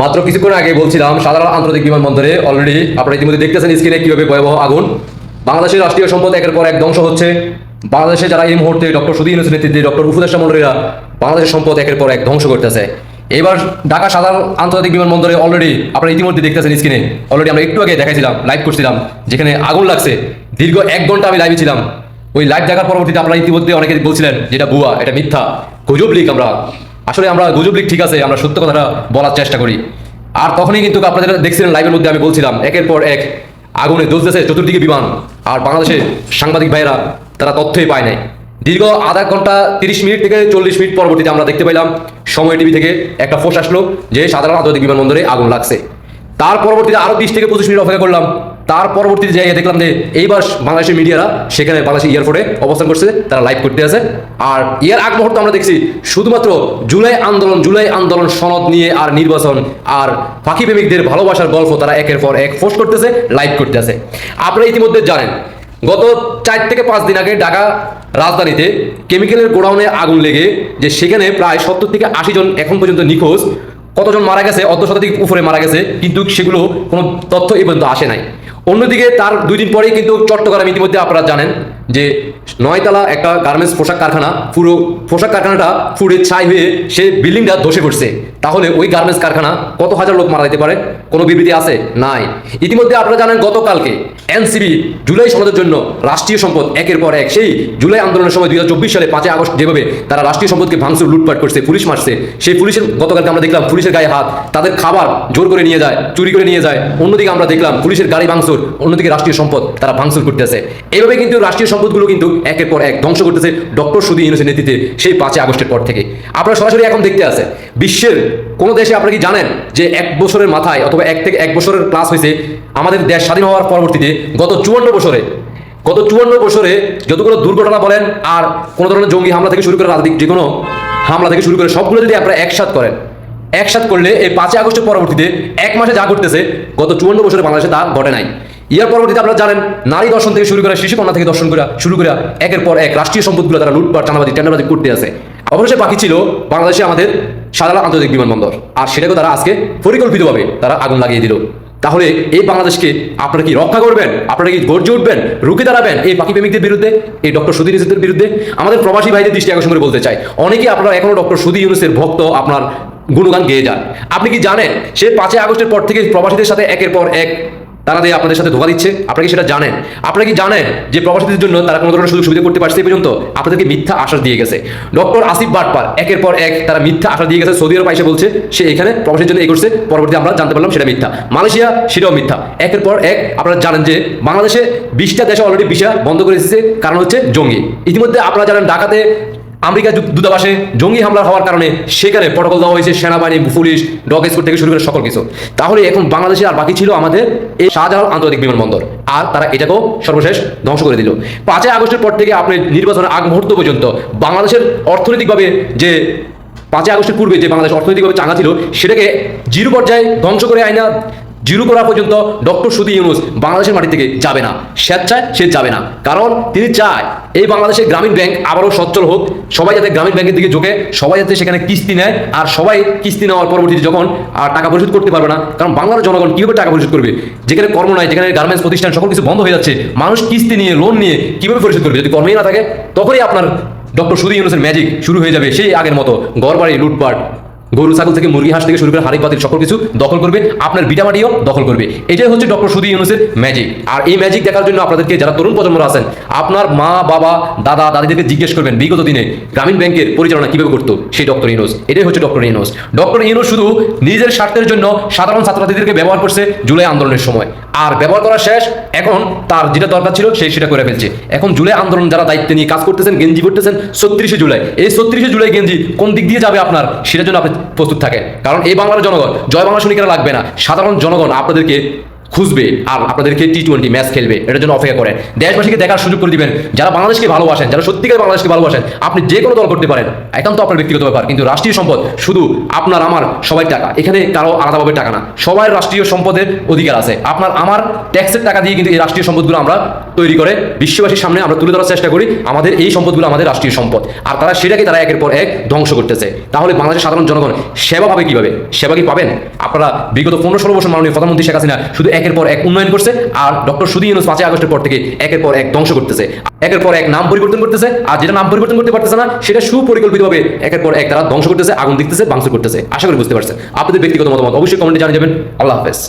মাত্র কিছুক্ষণ আগে বলছিলাম, সাধারণ আন্তর্জাতিক বিমানবন্দরে অলরেডি আপনারা ইতিমধ্যে দেখতেছেন স্ক্রিনে কীভাবে ভয়াবহ আগুন। বাংলাদেশের রাষ্ট্রীয় সম্পদ একের পর এক ধ্বংস হচ্ছে। বাংলাদেশে যারা এই মুহূর্তে ডক্টর সুদী ইউনুসের নেতৃত্বে ডক্টর উপদেষ্টা মন্ডলীরা বাংলাদেশের সম্পদ একের পর এক ধ্বংস করতেছে। এবার ঢাকা সাধারণ আন্তর্জাতিক বিমানবন্দরে অলরেডি আপনারা ইতিমধ্যে দেখতেছেন স্ক্রিনে অলরেডি আমরা একটু আগে দেখাইছিলাম লাইভ করছিলাম, যেখানে আগুন লাগছে। দীর্ঘ এক ঘণ্টা আমি লাইভে ছিলাম। ওই লাইভ দেখার পরবর্তীতে আপনারা ইতিমধ্যে অনেকে বলছিলেন, যেটা ভুয়া, এটা মিথ্যা। গুজব লিক আমরা। আসলে আমরা গুজব লিক ঠিক আছে, আমরা সত্য কথাটা বলার চেষ্টা করি। আর তখনই কিন্তু আপনাদের দেখছিলেন লাইভের মধ্যে আমি বলছিলাম, একের পর এক আগুনে জ্বলতেছে চতুর্দিকে বিমান, আর বাংলাদেশে সাংবাদিক ভাইয়েরা তারা তথ্যই পায় নাই। দীর্ঘ আধা ঘণ্টা তিরিশ মিনিট থেকে চল্লিশ মিনিট পরবর্তীতে আমরা দেখতে পেলাম, সময় টিভি থেকে একটা ফোর্স আসলো যে সাধারণ আন্তর্জাতিক বিমানবন্দরে আগুন লাগছে। তার পরবর্তীতে আরও বিশ থেকে পঁচিশ মিনিট অপেক্ষা করলাম তার পরবর্তীতে জায়গায় দেখলাম যে এইবার বাংলাদেশের মিডিয়ারা সেখানে বাংলাদেশের এয়ারপোর্টে অবস্থান করছে, তারা লাইভ করতে আছে। আর এর আগ মুহূর্তে আমরা দেখছি শুধুমাত্র জুলাই আন্দোলন জুলাই আন্দোলন সনদ নিয়ে আর নির্বাচন আর ফাঁকি প্রেমিকদের ভালোবাসার গল্প তারা একের পর এক পোস্ট করতেছে লাইভ করতেছে আপনারা ইতিমধ্যে জানেন, গত চার থেকে পাঁচ দিন আগে ঢাকা রাজধানীতে কেমিক্যালের গোডাউনে আগুন লেগে যে সেখানে প্রায় সত্তর থেকে আশি জন এখন পর্যন্ত নিখোঁজ, কতজন মারা গেছে, অর্ধ শতাধিক উপরে মারা গেছে, কিন্তু সেগুলো কোনো তথ্য এই পর্যন্ত আসে নাই। অন্যদিকে তার দুই দিন পরেই কিন্তু চট্টগ্রাম ইতিমধ্যে আপনারা জানেন যে নয়তলা একটা গার্মেন্টস পোশাক কারখানা, পুরো পোশাক কারখানাটা পুড়ে ছাই হয়ে সে বিল্ডিংটা ধসে পড়ছে। তাহলে ওই গার্মেন্টস কারখানা কত হাজার লোক মারা যেতে পারে? কোনো বিবৃতি আছে? নাই। ইতিমধ্যে আপনারা জানেন, গতকালকে এনসিবি জুলাই সনদের জন্য রাষ্ট্রীয় সম্পদ একের পর এক, সেই জুলাই আন্দোলনের সময় দু হাজার চব্বিশ সালে পাঁচই আগস্ট যেভাবে তারা রাষ্ট্রীয় সম্পদকে ভাঙচুর, লুটপাট করছে, পুলিশ মারছে, সেই পুলিশের গতকালকে আমরা দেখলাম পুলিশের গায়ে হাত, তাদের খাবার জোর করে নিয়ে যায়, চুরি করে নিয়ে যায়। অন্যদিকে আমরা দেখলাম পুলিশের গাড়ি ভাঙচুর, অন্যদিকে রাষ্ট্রীয় সম্পদ তারা ভাঙচুর করতেছে। এইভাবে কিন্তু রাষ্ট্রীয় সম্পদগুলো কিন্তু একের পর এক ধ্বংস করতেছে ডক্টর সুদী ইউনুসের নেতৃত্বে সেই পাঁচই আগস্টের পর থেকে। আপনারা সরাসরি এখন দেখতে আছে, বিশ্বের কোনো দেশে আপনারা কি জানেন যে এক বছরের মাথায় অথবা এক থেকে এক বছরের ক্লাস হয়েছে আমাদের দেশ স্বাধীন হওয়ার পরবর্তীতে গত চুয়ান্ন বছরে, গত চুয়ান্ন বছরে যতগুলো দুর্ঘটনা বলেন আর কোনো ধরনের জঙ্গি হামলা থেকে শুরু করে রাজনৈতিক যে কোনো হামলা থেকে শুরু করে সবগুলো যদি আপনারা একসাথ করেন, একসাথ করলে এই পাঁচই আগস্টের পরবর্তীতে এক মাসে যা ঘটতেছে গত চুয়ান্ন বছরে বাংলাদেশে তা ঘটে নাই। ইয়ার পরবর্তীতে আপনারা জানেন, নারী দর্শন থেকে শুরু করে শিশু কন্যা থেকে দর্শন করা শুরু করে একের পর এক রাষ্ট্রীয় সম্পদগুলো তারা লুটপাট, চাঁদাবাজি, টেন্ডারবাজি করতে আছে। অবশ্যই বাকি ছিল বাংলাদেশে আমাদের সাধারণ আন্তর্জাতিক বিমানবন্দর। আর সেটাকে তারা আজকে পরিকল্পিতভাবে তারা আগুন লাগিয়ে দিল। তাহলে এই বাংলাদেশকে আপনারা কি রক্ষা করবেন? আপনারা কি গর্জে উঠবেন? রুখে দাঁড়াবেন এই পাখি প্রেমিকদের বিরুদ্ধে? এই ডক্টর সুদী ইউনুসের বিরুদ্ধে? আমাদের প্রবাসী ভাইদের দৃষ্টি আকর্ষণ করে বলতে চাই। অনেকেই আপনারা এখনও ডক্টর সুদী ইউনুসের ভক্ত, আপনার গুণগান গেয়ে যান। আপনি কি জানেন, সে পাঁচই আগস্টের পর থেকে প্রবাসীদের সাথে একের পর এক তারা দিয়ে আপনাদের সাথে ধোকা দিচ্ছে। আপনারা কি সেটা জানেন? আপনারা কি জানেন যে প্রবাসীদের জন্য তারা কোনো ধরনের সুযোগ সুবিধা করতে পারছে এই পর্যন্ত? আপনাদেরকে মিথ্যা আশ্বাস দিয়ে গেছে। ডক্টর আসিফ বাটপার, একের পর এক তারা মিথ্যা আশ্বাস দিয়ে গেছে। সৌদি আরব এসে বলছে, সে এখানে প্রবাসীর জন্য এই করছে পরবর্তী আমরা জানতে পারলাম সেটা মিথ্যা। মালয়েশিয়া, সেটাও মিথ্যা। একের পর এক আপনারা জানেন যে বাংলাদেশে বিশটা দেশে অলরেডি ভিসা বন্ধ করে দিচ্ছে কারণ হচ্ছে জঙ্গি। ইতিমধ্যে আপনারা জানেন ঢাকাতে আমেরিকা দূত- দূতাবাসে জঙ্গি হামলা হওয়ার কারণে সেখানে প্রটোকল দেওয়া হয়েছে, সেনাবাহিনী, পুলিশ ডগ স্কোর থেকে শুরু করে সকল কিছু। তাহলে এখন বাংলাদেশে আর বাকি ছিল আমাদের এই শাহজালাল আন্তর্জাতিক বিমানবন্দর। আর তারা এটাকেও সর্বশেষ ধ্বংস করে দিল। পাঁচই আগস্টের পর থেকে আপনি নির্বাচনের আগ মুহূর্ত পর্যন্ত বাংলাদেশের অর্থনৈতিকভাবে যে পাঁচই আগস্টের পূর্বে যে বাংলাদেশ অর্থনৈতিকভাবে চাঙ্গা ছিল, সেটাকে জিরো পর্যায়ে ধ্বংস করে আইনা জিরো করা পর্যন্ত ডক্টর সুদী ইউনুস বাংলাদেশের মাটি থেকে যাবে না। স্বেচ্ছায় সে যাবে না। কারণ তিনি চায় এই বাংলাদেশের গ্রামীণ ব্যাংক আবারও সচ্ছল হোক। সবাই যাতে গ্রামীণ ব্যাংকের দিকে ঝোঁকে, সবাই যাতে সেখানে কিস্তি নেয় আর সবাই কিস্তি নেওয়ার পরবর্তীতে যখন আর টাকা পরিশোধ করতে পারবে না, কারণ বাংলার জনগণ কীভাবে টাকা পরিশোধ করবে? যেখানে কর্ম নয় যেখানে গার্মেন্টস প্রতিষ্ঠান সকল কিছু বন্ধ হয়ে যাচ্ছে, মানুষ কিস্তি নিয়ে লোন নিয়ে কীভাবে পরিশোধ করবে? যদি কর্মই না থাকে, তখনই আপনার ডক্টর সুদী ইউনুসের ম্যাজিক শুরু হয়ে যাবে সেই আগের মতো। ঘর বাড়ি লুটপাট গরু, ছাগল থেকে মুরগি, হাঁস থেকে শুরু করে হাড়ি পাতিল সকল কিছু দখল করবে, আপনার ভিটামাটিও দখল করবে। এটাই হচ্ছে ডক্টর সুদী ইউনুসের ম্যাজিক আর এই ম্যাজিক দেখার জন্য আপনাদেরকে যারা তরুণ প্রজন্মরা আছেন, আপনার মা, বাবা, দাদা, দাদিদেরকে জিজ্ঞেস করবেন, বিগত দিনে গ্রামীণ ব্যাংকের পরিচালনা কীভাবে করতো, সেই ডক্টর ইউনুস। এটাই হচ্ছে ডক্টর ইউনুস। ডক্টর ইউনুস শুধু নিজের স্বার্থের জন্য সাধারণ ছাত্রছাত্রীদেরকে ব্যবহার করছে জুলাই আন্দোলনের সময়। আর ব্যবহার করা শেষ, এখন তার যেটা দরকার ছিল সেই সেটা করে ফেলছে। এখন জুলাই আন্দোলন যারা দায়িত্ব নিয়ে কাজ করতেছেন, গেঞ্জি করতেছেন ছত্রিশে জুলাই। এই ছত্রিশে জুলাই গেঞ্জি কোন দিক দিয়ে যাবে আপনার? সেটার জন্য আপনি প্রস্তুত থাকেন। কারণ এই বাংলার জনগণ জয় বাংলা সৈনিকেরা লাগবে না? সাধারণ জনগণ আপনাদেরকে খুঁজবে আর আপনাদেরকে টি টোয়েন্টি ম্যাচ খেলবে, এটার জন্য অপেক্ষা করেন দেশবাসীকে দেখার সুযোগ করে দিবেন, যারা বাংলাদেশকে ভালোবাসেন, যারা সত্যিকার বাংলাদেশকে ভালোবাসেন, আপনি যে কোনো দল করতে পারেন, একান্ত আপনার ব্যক্তিগত ব্যাপার, কিন্তু রাষ্ট্রীয় সম্পদ শুধু আপনার, আমার, সবাই টাকা, এখানে কারও আলাদাভাবে টাকা না সবার রাষ্ট্রীয় সম্পদের অধিকার আছে। আপনার, আমার ট্যাক্সের টাকা দিয়ে কিন্তু এই রাষ্ট্রীয় সম্পদগুলো আমরা তৈরি করে, বিশ্ববাসীর সামনে আমরা তুলে ধরার চেষ্টা করি, আমাদের এই সম্পদগুলো আমাদের রাষ্ট্রীয় সম্পদ। আর তারা সেটাকে তারা একের পর এক ধ্বংস করতেছে। তাহলে বাংলাদেশের সাধারণ জনগণ সেবা পাবে কীভাবে? সেবা কি পাবেন? আপনারা বিগত পনেরো ষোলো বছর মাননীয় প্রধানমন্ত্রী শেখ হাসিনা শুধু একের পর এক উন্নয়ন করছে, আর ডক্টর সুদী ইউনুস পাঁচই আগস্টের পর থেকে একের পর এক ধ্বংস করতেছে। একের পর এক নাম পরিবর্তন করতেছে, আর যেটা নাম পরিবর্তন করতে পারতেছে না, সেটা সুপরিকল্পিতভাবে একের পর এক তারা ধ্বংস করতেছে, আগুন দেখতেছে বাংস করতেছে। আশা করি বুঝতে পারছেন। আপনাদের ব্যক্তিগত মতামত অবশ্যই কমেন্টে জানিয়ে যাবেন। আল্লাহ হাফেজ।